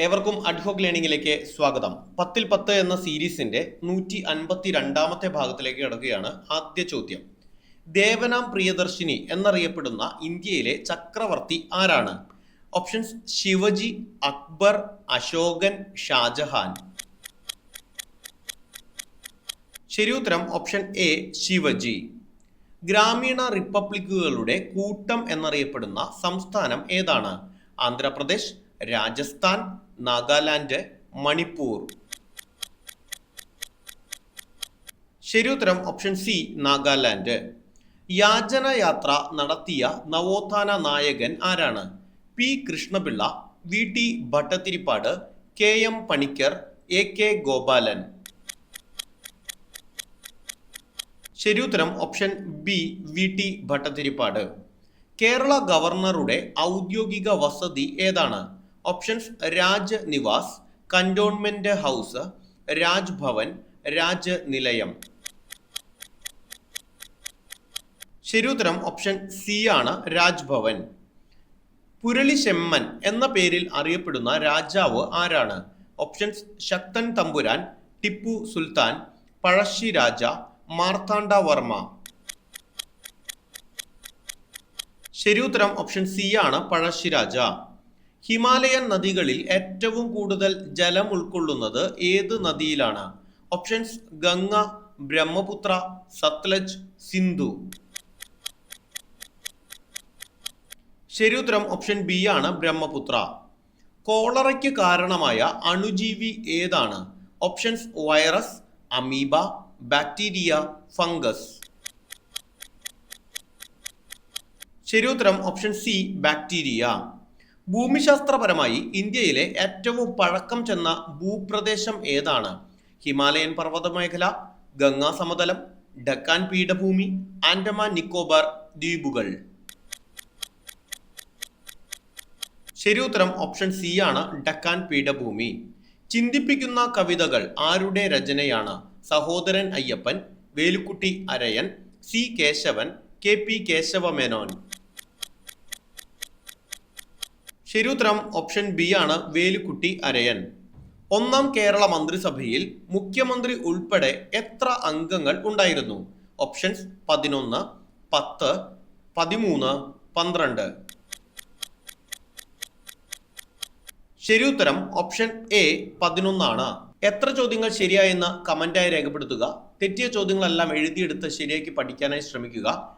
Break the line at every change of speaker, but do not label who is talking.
ഏവർക്കും അഡ്ഹോക് ലേണിംഗിലേക്ക് സ്വാഗതം. പത്തിൽ പത്ത് എന്ന സീരീസിന്റെ നൂറ്റി അൻപത്തി രണ്ടാമത്തെ ഭാഗത്തിലേക്ക് കിടക്കുകയാണ് ആദ്യ ചോദ്യം. ദേവനാം പ്രിയദർശിനി എന്നറിയപ്പെടുന്ന ഇന്ത്യയിലെ ചക്രവർത്തി ആരാണ്? ഓപ്ഷൻസ് ശിവജി അക്ബർ അശോകൻ ഷാജഹാൻ. ശരി ഉത്തരം ഓപ്ഷൻ എ ശിവജി. ഗ്രാമീണ റിപ്പബ്ലിക്കുകളുടെ കൂട്ടം എന്നറിയപ്പെടുന്ന സംസ്ഥാനം ഏതാണ്? ആന്ധ്രാപ്രദേശ് രാജസ്ഥാൻ നാഗാലാൻഡ് മണിപ്പൂർ. ശരി ഉത്തരം ഓപ്ഷൻ സി നാഗാലാൻഡ്. യാചന യാത്ര നടത്തിയ നവോത്ഥാന നായകൻ ആരാണ്? P Krishnapillai V T Bhattathiripad K M Panicker A K Gopalan. ശരി ഉത്തരം option B V T Bhattathiripad. Kerala ഗവർണറുടെ ഔദ്യോഗിക വസതി ഏതാണ്? Options Raj Nivas cantonment house Rajbhavan Raj Nilayam ശരിയുത്തരം ഓപ്ഷൻ സി ആണ് രാജ്ഭവൻ. പുരളിശെമ്മൻ എന്ന പേരിൽ അറിയപ്പെടുന്ന രാജാവ് ആരാണ്? ഓപ്ഷൻസ് ശക്തൻ തമ്പുരാൻ ടിപ്പു സുൽത്താൻ പഴശ്ശി രാജ മാർത്താണ്ഡ വർമ്മ. ശരി ഉത്തരം ഓപ്ഷൻ സി ആണ് പഴശ്ശിരാജ ഹിമാലയൻ നദികളിൽ ഏറ്റവും കൂടുതൽ ജലം ഉൾക്കൊള്ളുന്നത് ഏത് നദിയിലാണ്? ഓപ്ഷൻസ് ഗംഗ ബ്രഹ്മപുത്ര സത്ലജ് സിന്ധു. ശരി ഉത്തരം ഓപ്ഷൻ ബി ആണ് ബ്രഹ്മപുത്ര. കോളറയ്ക്ക് കാരണമായ അണുജീവി ഏതാണ്? Options virus amoeba bacteria fungus ശരി ഉത്തരം ഓപ്ഷൻ സി ബാക്ടീരിയ ഭൂമിശാസ്ത്രപരമായി ഇന്ത്യയിലെ ഏറ്റവും പഴക്കം ചെന്ന ഭൂപ്രദേശം ഏതാണ്? ഹിമാലയൻ പർവത മേഖല ഗംഗാ സമതലം ഡക്കാൻ പീഠഭൂമി ആൻഡമാൻ നിക്കോബാർ ദ്വീപുകൾ. ശരി ഉത്തരം ഓപ്ഷൻ സി ആണ് ഡക്കാൻ പീഠഭൂമി. ചിന്തിപ്പിക്കുന്ന കവിതകൾ ആരുടെ രചനയാണ്? Sahodaran Ayyappan Velukutty Arayan C Kesavan K P Kesavamenon ശരി ഉത്തരം ഓപ്ഷൻ ബി ആണ് വേലുക്കുട്ടി അരയൻ. ഒന്നാം കേരള മന്ത്രിസഭയിൽ മുഖ്യമന്ത്രി ഉൾപ്പെടെ എത്ര അംഗങ്ങൾ ഉണ്ടായിരുന്നു? ഓപ്ഷൻസ് പതിനൊന്ന് പത്ത് പതിമൂന്ന് പന്ത്രണ്ട്. ശരിയുത്തരം ഓപ്ഷൻ എ പതിനൊന്നാണ്. എത്ര ചോദ്യങ്ങൾ ശരിയായെന്ന് കമന്റായി രേഖപ്പെടുത്തുക. തെറ്റിയ ചോദ്യങ്ങളെല്ലാം എഴുതിയെടുത്ത് ശരിയാക്കി പഠിക്കാനായി ശ്രമിക്കുക.